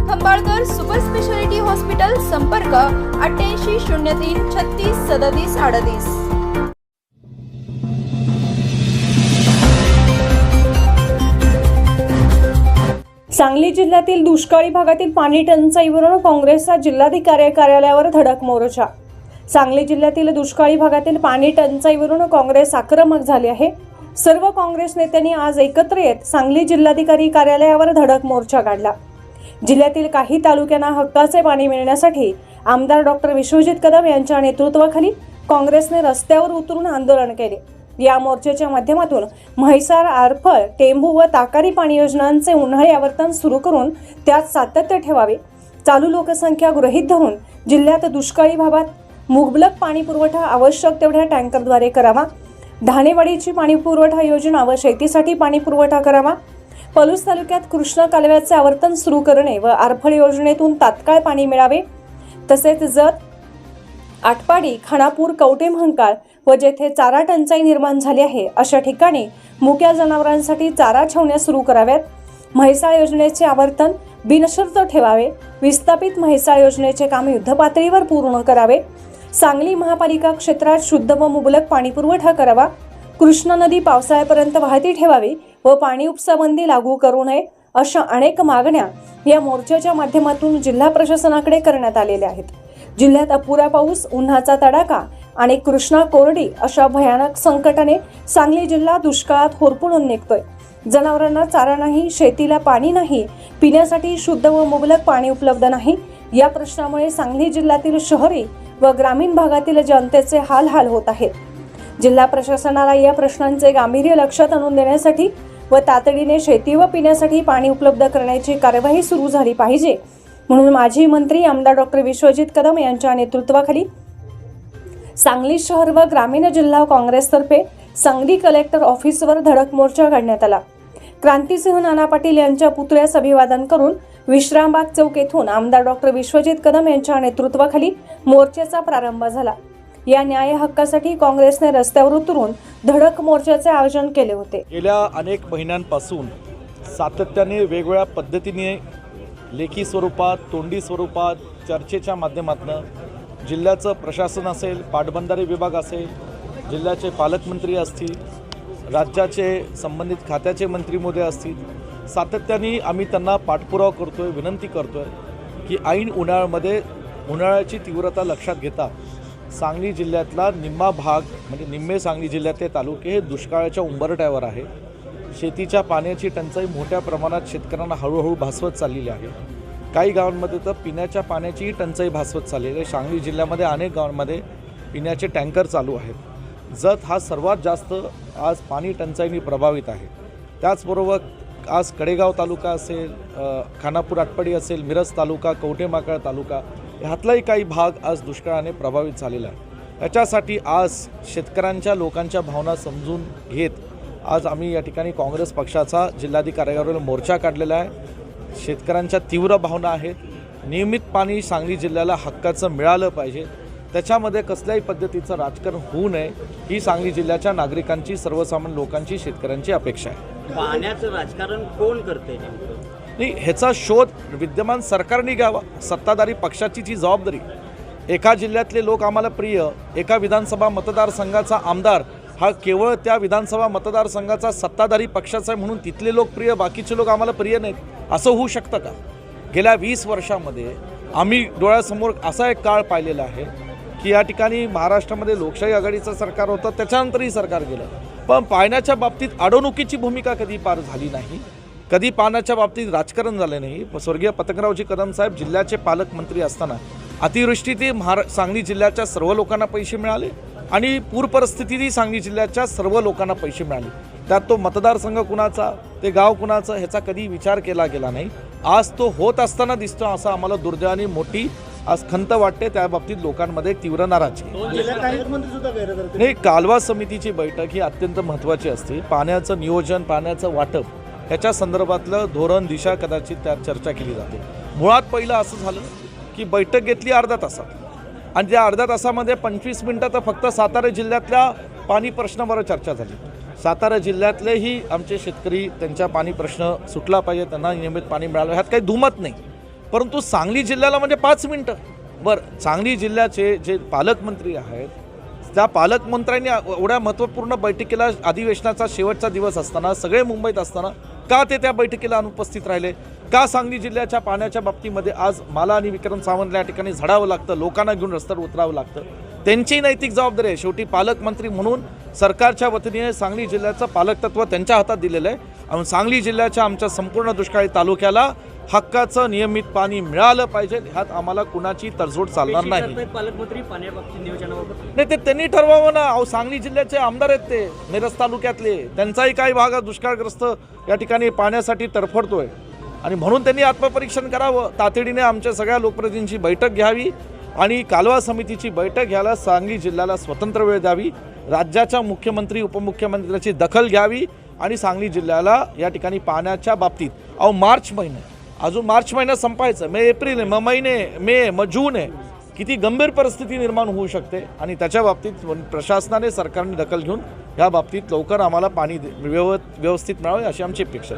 Khambalkar super speciality hospital संपर्क अठ्ठ्याऐंशी शून्य तीन छत्तीस सदतीस अडतीस. सांगली जिल्ह्यातील दुष्काळी भागातील पाणी टंचाईवरून काँग्रेसचा जिल्हाधिकारी कार्यालयावर धडक मोर्चा. सांगली जिल्ह्यातील दुष्काळी भागातील पाणी टंचाईवरून काँग्रेस आक्रमक झाली आहे. सर्व काँग्रेस नेत्यांनी आज एकत्र येत सांगली जिल्हाधिकारी कार्यालयावर धडक मोर्चा काढला. जिल्ह्यातील काही तालुक्यांना हक्काचे पाणी मिळण्यासाठी आमदार डॉक्टर विश्वजित कदम यांच्या नेतृत्वाखाली काँग्रेसने रस्त्यावर उतरून आंदोलन केले. या मोर्चाच्या माध्यमातून म्हैसार आरफळ टेंबू व ताकारी पाणी योजनांचे उन्हाळी आवर्तन सुरू करून त्यात सातत्य ठेवावे. चालू लोकसंख्या गृहीत धरून जिल्ह्यात दुष्काळी भागात मुबलक पाणी पुरवठा आवश्यक तेवढ्या टँकरद्वारे करावा. धाणेवाडीची पाणी पुरवठा योजना व शेतीसाठी पाणी पुरवठा करावा. पलूस तालुक्यात कृष्णा कालव्याचे आवर्तन सुरू करणे व आरफळ योजनेतून तात्काळ पाणी मिळावे. तसेच जत आटपाडी खानापूर कवटेमहंकाळ व जेथे चारा टंचाई निर्माण झाली आहे अशा ठिकाणी मुक्या जनावरांसाठी चारा छावण्या सुरू कराव्यात. म्हैसाळ योजनेचे आवर्तन बिनशर्त ठेवावे. विस्थापित म्हैसाळ योजनेचे काम युद्धपातळीवर पूर्ण करावे. सांगली महापालिका क्षेत्रात शुद्ध व मुबलक पाणीपुरवठा करावा. कृष्णा नदी पावसाळ्यापर्यंत वाहती ठेवावी. व पाणी उपसाबंदी लागू करू नये अशा अनेक मागण्या या मोर्चाच्या माध्यमातून जिल्हा प्रशासनाकडे करण्यात आलेल्या आहेत. जिल्ह्यात अपुरा पाऊस उन्हाचा तडाखा आणि कृष्णा कोरडी अशा भयानक संकटाने सांगली जिल्हा दुष्काळात होरपळून निघतोय. जनावरांना चारा नाही शेतीला पाणी नाही पिण्यासाठी शुद्ध व मुबलक पाणी उपलब्ध नाही या प्रश्नामुळे सांगली जिल्ह्यातील शहरी व ग्रामीण भागातील जनतेचे हाल हाल होत आहेत. जिल्हा प्रशासनाला या प्रश्नांचे गांभीर्य लक्षात आणून देण्यासाठी व तातडीने शेती व पिण्यासाठी पाणी उपलब्ध करण्याची कार्यवाही सुरू झाली पाहिजे. म्हणून माजी मंत्री आमदार डॉक्टर विश्वजित कदम यांच्या नेतृत्वाखाली सांगली शहर व ग्रामीण जिल्हा काँग्रेसतर्फे सांगली कलेक्टर ऑफिसवर धडक मोर्चा काढण्यात आला. क्रांतीसिंह नाना पाटील यांच्या पुतळ्यास अभिवादन करून विश्रामबाग चौक येथून आमदार डॉक्टर विश्वजित कदम यांच्या नेतृत्वाखाली मोर्चाचा प्रारंभ झाला. या न्याय हक्कासाठी काँग्रेसने रस्त्यावर उतरून धडक मोर्चाचे आयोजन केले होते. गेल्या अनेक महिन्यांपासून सातत्याने वेगवेगळ्या पद्धतीने लेखी स्वरूपात तोंडी स्वरूपात चर्चेच्या माध्यमातून जिल्ह्याचं प्रशासन असेल पाटबंधारे विभाग असेल जिल्ह्याचे पालकमंत्री असतील राज्याचे संबंधित खात्याचे मंत्री मोदय असतील सातत्याने आम्ही त्यांना पाठपुरावा करतो आहे विनंती करतो आहे की ऐन उन्हाळ्यामध्ये उन्हाळ्याची तीव्रता लक्षात घेता सांगली जिल्ह्यातला निम्मा भाग म्हणजे निम्मे सांगली जिल्ह्यातले तालुके हे दुष्काळाच्या उंबरट्यावर आहे. शेतीच्या पाण्याची टंचाई मोठ्या प्रमाणात शेतकऱ्यांना हळूहळू भासवत चाललेली आहे. काही गावांमध्ये तर पिण्याच्या पाण्याचीही टंचाई भासवत चाललेली आहे. सांगली जिल्ह्यामध्ये अनेक गावांमध्ये पिण्याचे टँकर चालू आहेत. जत हा सर्वात जास्त आज पाणी टंचाईने प्रभावित आहे. त्याचबरोबर आज कडेगाव तालुका असेल खानापूर आटपाडी असेल मिरज तालुका कवठेमाकळ तालुका ह्यातलाही काही भाग आज दुष्काळाने प्रभावित झालेला आहे. याच्यासाठी आज शेतकऱ्यांच्या लोकांच्या भावना समजून घेत आज आम्ही या ठिकाणी काँग्रेस पक्षाचा जिल्हाधिकाऱ्यावर मोर्चा काढलेला आहे. शेतकऱ्यांच्या तीव्र भावना आहेत. नियमित पाणी सांगली जिल्ह्याला हक्काचं मिळालं पाहिजे. त्याच्यामध्ये कसल्याही पद्धतीचं राजकारण होऊ नये ही सांगली जिल्ह्याच्या नागरिकांची सर्वसामान्य लोकांची शेतकऱ्यांची अपेक्षा आहे. पाण्याचं राजकारण कोण करते नाही ह्याचा शोध विद्यमान सरकारने घ्यावा. सत्ताधारी पक्षाची जी जबाबदारी. एका जिल्ह्यातले लोक आम्हाला प्रिय एका विधानसभा मतदारसंघाचा आमदार हा केवळ त्या विधानसभा मतदारसंघाचा सत्ताधारी पक्षाचा आहे म्हणून तिथले लोक प्रिय बाकीचे लोक आम्हाला प्रिय नाहीत. असं होऊ शकतं का? गेल्या वीस वर्षामध्ये आम्ही डोळ्यासमोर असा एक काळ पाहिलेला आहे की या ठिकाणी महाराष्ट्रामध्ये लोकशाही आघाडीचं सरकार होतं त्याच्यानंतरही सरकार गेलं. पण पाहण्याच्या बाबतीत अडवणुकीची भूमिका कधी पार झाली नाही? कधी पाण्याच्या बाबतीत राजकारण झालं नाही. स्वर्गीय पतंगरावजी कदम साहेब जिल्ह्याचे पालकमंत्री असताना अतिवृष्टीतही महारा सांगली जिल्ह्याच्या सर्व लोकांना पैसे मिळाले आणि पूर परिस्थितीतही सांगली जिल्ह्याच्या सर्व लोकांना पैसे मिळाले. त्यात तो मतदारसंघ कुणाचा ते गाव कुणाचं ह्याचा कधी विचार केला गेला नाही. आज तो होत असताना दिसतो असं आम्हाला दुर्दैवाने मोठी आज खंत वाटते. त्या बाबतीत लोकांमध्ये तीव्र नाराजी. नाही कालवा समितीची बैठक ही अत्यंत महत्त्वाची असते. पाण्याचं नियोजन पाण्याचं वाटप ह्याच्या संदर्भातलं धोरण दिशा कदाचित त्यात चर्चा केली जाते. मुळात पहिलं असं झालं की बैठक घेतली अर्ध्या तासात. आणि त्या अर्ध्या तासामध्ये पंचवीस मिनटं तर फक्त सातारा जिल्ह्यातल्या पाणी प्रश्नावर चर्चा झाली. सातारा जिल्ह्यातलेही आमचे शेतकरी त्यांच्या पाणी प्रश्न सुटला पाहिजे त्यांना नियमित पाणी मिळालं. ह्यात काही दुमत नाही. परंतु सांगली जिल्ह्याला म्हणजे पाच मिनटं. बरं सांगली जिल्ह्याचे जे पालकमंत्री आहेत त्या पालकमंत्र्यांनी एवढ्या महत्त्वपूर्ण बैठकीला अधिवेशनाचा शेवटचा दिवस असताना सगळे मुंबईत असताना का ते त्या बैठकीला अनुपस्थित राहिले? का सांगली जिल्ह्याच्या पाण्याच्या बाबतीमध्ये आज मला आणि विक्रम सावंतला या ठिकाणी झडावं लागतं? लोकांना घेऊन रस्त्यावर उतरावं लागतं? त्यांची नैतिक जबाबदारी आहे. शेवटी पालकमंत्री म्हणून सरकारच्या वतीने सांगली जिल्ह्याचं पालकतत्व त्यांच्या हातात दिलेलं आहे. आणि सांगली जिल्ह्याच्या आमच्या संपूर्ण दुष्काळी तालुक्याला हक्काचं नियमित पाणी मिळालं पाहिजे. ह्यात आम्हाला कुणाची तडजोड चालणार नाही. नाही ते त्यांनी ठरवावं ना. अहो सांगली जिल्ह्याचे आमदार आहेत ते. मिरज तालुक्यातले. त्यांचाही काही भाग दुष्काळग्रस्त या ठिकाणी पाण्यासाठी तरफडतोय आणि म्हणून त्यांनी आत्मपरीक्षण करावं. तातडीने आमच्या सगळ्या लोकप्रतिनिधींची बैठक घ्यावी. आणि कालवा समितीची बैठक घ्यायला सांगली जिल्ह्याला स्वतंत्र वेळ द्यावी राज्याच्या मुख्यमंत्री उपमुख्यमंत्र्याची दखल घ्यावी आणि सांगली जिल्ह्याला या ठिकाणी पाण्याच्या बाबतीत. अहो मार्च महिना. अजून मार्च महिना संपायचं. मे एप्रिल आहे मग महिने मे मग जून आहे. किती गंभीर परिस्थिती निर्माण होऊ शकते आणि त्याच्या बाबतीत प्रशासनाने सरकारने दखल घेऊन या बाबतीत लवकर आम्हाला पाणी दे- व्यव व्यवस्थित मिळावे अशी आमची अपेक्षा